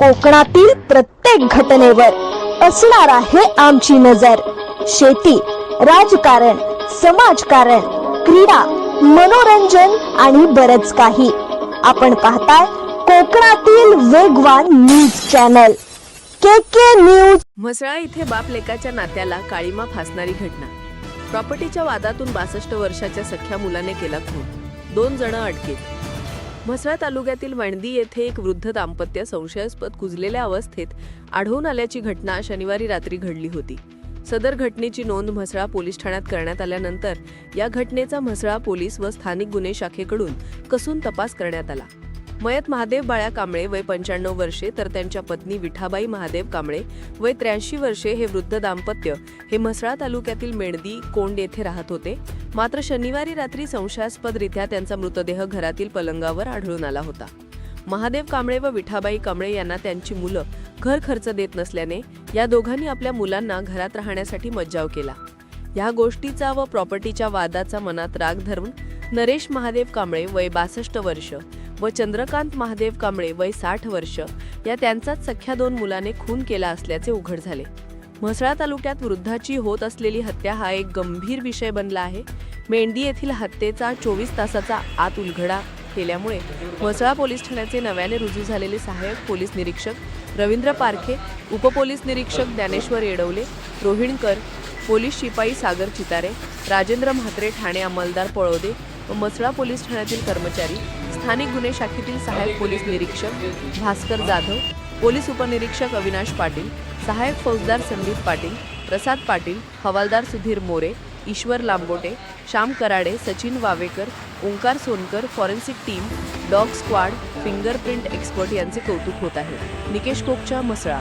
कोकणातील प्रत्येक घटनेवर असणार आहे आमची नजर. शेती राजकारण समाजकारण क्रीडा मनोरंजन आणि बरच काही. आपण पाहताय कोकणातील वेगवान news channel. K K news. Mhasala इथे बाप लेकाच्या नात्याला काळीमा फासणारी घटना. प्रॉपर्टीच्या वादातून बासष्ट वर्षाच्या सख्या मुलाने केला खून. दोन जण अटकेत. म्हसळा तालुक्यातील वणदी येथे एक वृद्ध दाम्पत्य संशयास्पद कुजलेल्या अवस्थेत आढळून आल्याची घटना शनिवारी रात्री घडली होती. सदर घटनेची नोंद म्हसळा पोलीस ठाण्यात करण्यात आल्यानंतर या घटनेचा म्हसळा पोलीस व स्थानिक गुन्हे शाखेकडून कसून तपास करण्यात आला. मयत महादेव बाळ्या कांबळे वय पंच्याण्णव वर्षे तर त्यांच्या पत्नी विठाबाई महादेव कांबळे वय त्र्याऐंशी वर्षे हे वृद्ध दाम्पत्य हे म्हसळा तालुक्यातील मेणदी कोंड येथे राहत होते. मात्र शनिवारी रात्री संशयास्पदरित्या त्यांचा मृतदेह घरातील पलंगावर आढळून आला होता. महादेव कांबळे व विठाबाई कांबळे यांना त्यांची मुलं घर खर्च देत नसल्याने या दोघांनी आपल्या मुलांना घरात राहण्यासाठी मज्जाव केला. या गोष्टीचा व प्रॉपर्टीच्या वादाचा मनात राग धरून नरेश महादेव कांबळे वय बासष्ट वर्ष व चंद्रकांत महादेव कांबळे वय साठ वर्ष. या त्यांचाच सख्या दोन मुलाने खून केला असल्याचे उघड झाले. म्हसळा तालुक्यात वृद्धाची होत असलेली हत्या हा एक गंभीर विषय बनला आहे. मेंढी येथील हत्येचा चोवीस तासाचा आत उलघडा केल्यामुळे म्हसळा पोलीस ठाण्याचे नव्याने रुजू झालेले सहाय्यक पोलीस निरीक्षक रवींद्र पारखे उपपोलीस निरीक्षक ज्ञानेश्वर येडवले रोहिणकर पोलीस शिपाई सागर चितारे राजेंद्र म्हात्रे ठाणे अंमलदार पळोदे व मसळा पोलीस ठाण्यातील कर्मचारी स्थानिक गुन्हे शाखेतील सहाय्यक पोलीस निरीक्षक भास्कर जाधव पोलीस उपनिरीक्षक अविनाश पाटील सहाय्यक फौजदार संदीप पाटील प्रसाद पाटील हवालदार Sudhir More Ishwar Lambote Shyam Karade Sachin Wavekar Omkar Sonkar forensic team dog squad fingerprint expert यांचे कौतुक होत आहे. निकेश कोकच्या मसळा.